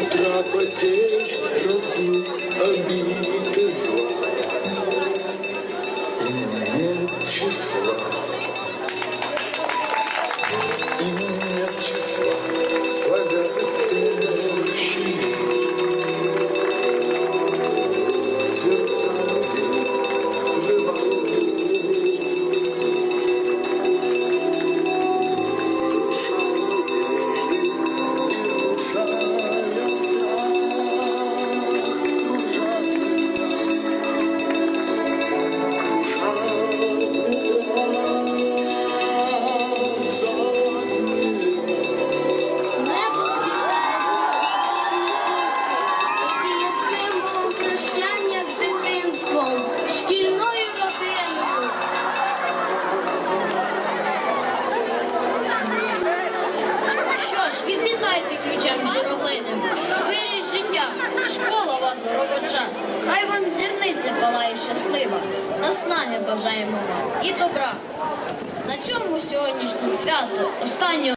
Утра потерь, разлук, обид и зла. И нет числа. И нет Що ж, відлітайте ключем журавлиним, виріш життя, школа вас проводжа, хай вам зірниця палає щаслива, наснаги бажаємо вам і добра. На цьому сьогоднішнє свято останнього